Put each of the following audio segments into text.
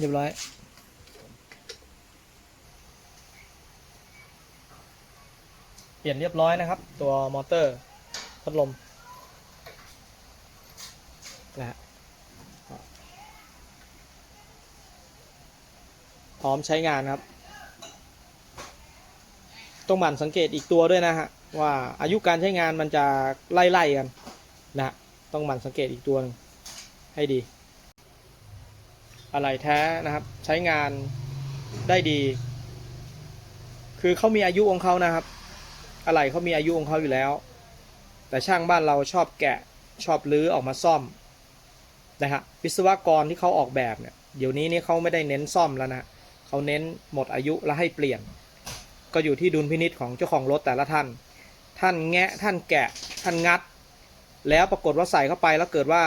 เรียบร้อย เปลี่ยนเรียบร้อยนะครับ ตัวมอเตอร์พัดลมนะฮะพร้อมใช้งานครับ ต้องหมั่นสังเกตอีกตัวด้วยนะฮะ ว่าอายุการใช้งานมันจะไล่ๆกันนะฮะต้องหมั่นสังเกตอีกตัวหนึงให้ดี อะไรแท้นะครับ ใช้งานได้ดี คือเขามีอายุของเขานะครับ อะไรเขามีอายุของเขาอยู่แล้ว แต่ช่างบ้านเราชอบแกะชอบลื้อออกมาซ่อมนะฮะวิศวกรที่เขาออกแบบเนี่ยเดี๋ยวนี้นี่เขาไม่ได้เน้นซ่อมแล้วนะเขาเน้นหมดอายุแล้วให้เปลี่ยน ก็อยู่ที่ดุลพินิษของเจ้าของรถแต่ละท่าน ท่านแงะท่านแกะท่านงัด แล้วปรากฏว่าใส่เข้าไปแล้วเกิดว่า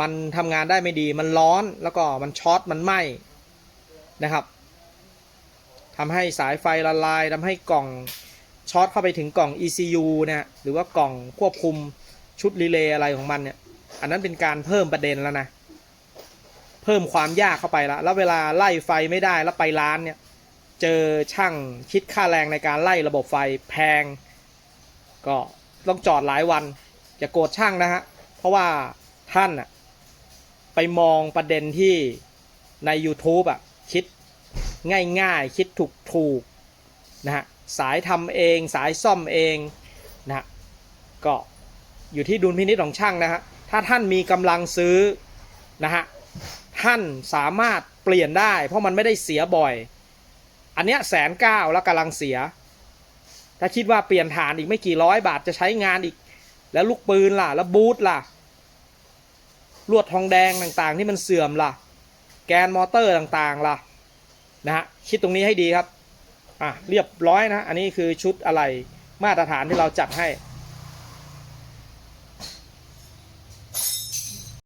มันทำงานได้ไม่ดี มันร้อนแล้วก็มันช็อตมันไหม้นะครับทำให้สายไฟละลายทำให้กล่องช็อตเข้าไปถึงกล่อง ECU นะฮะหรือว่ากล่องควบคุมชุดรีเลย์อะไรของมันเนี่ย อันนั้นเป็นการเพิ่มประเด็นแล้วนะ เพิ่มความยากเข้าไปล้วแล้วเวลาไล่ไฟไม่ได้แล้วไปร้านเนี่ย เจอช่างคิดค่าแรงในการไล่ระบบไฟแพง ก็ต้องจอดหลายวันอย่าโกรธช่างนะฮะ เพราะว่าท่านอะ ไปมองประเด็นที่ใน YouTube อะคิดง่ายๆ คิดถูกถูกๆนะฮะสายทำเองสายซ่อมเองนะฮะก็อยู่ที่ดุลพินิจของช่างนะฮะถ้าท่านมีกำลังซื้อนะฮะท่านสามารถเปลี่ยนได้ เพราะมันไม่ได้เสียบ่อย อันเนี้ยแสนเก้าแล้วกำลังเสีย ถ้าคิดว่าเปลี่ยนฐานอีกไม่กี่ร้อยบาทจะใช้งานอีก แล้วลูกปืนล่ะ แล้วบูทล่ะ ลวดทองแดงต่างๆ ที่มันเสื่อมล่ะ แกนมอเตอร์ต่างๆล่ะนะฮะคิดตรงนี้ให้ดีครับอะเรียบร้อยนะ อันนี้คือชุดอะไรมาตรฐานที่เราจัดให้